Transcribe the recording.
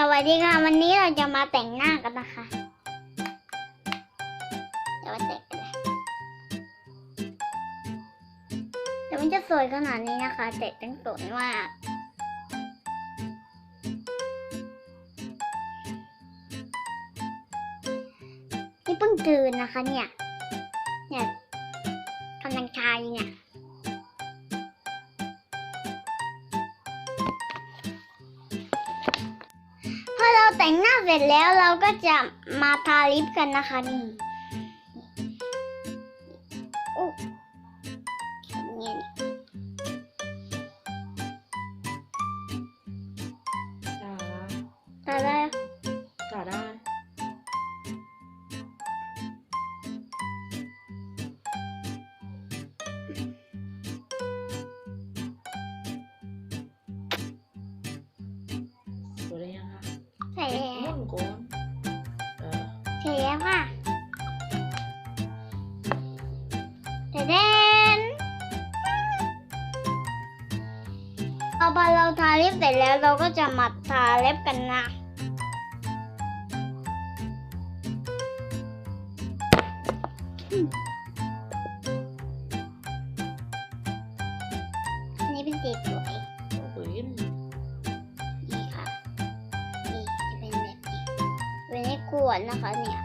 สวัสดีค่ะ วันนี้เราจะมาแต่งหน้ากันนะคะเดี๋ยวมาแต่งกันเลยแต่มันจะสวยขนาดนี้นะคะ แต่ต้งสวยมากนี่เพิ่งตื่นนะคะเนี่ย แต่งหน้าเสร็จแล้วเราก็จะมาทาลิปกันนะคะนี่โอ้อย่างเงี้ยนี่จ๋าตาได้จ๋าได้สวยได้ยังคะ แล้วค่ะแต่เดนพอเราทาลิปเสร็จแล้วเราก็จะมาทาเล็บกันนะอันนี้เป็นสีสวยโอ้โหยนี่ค่ะ นี่จะเป็นแบบนี้เป็นให้กวนนะคะเนี่ย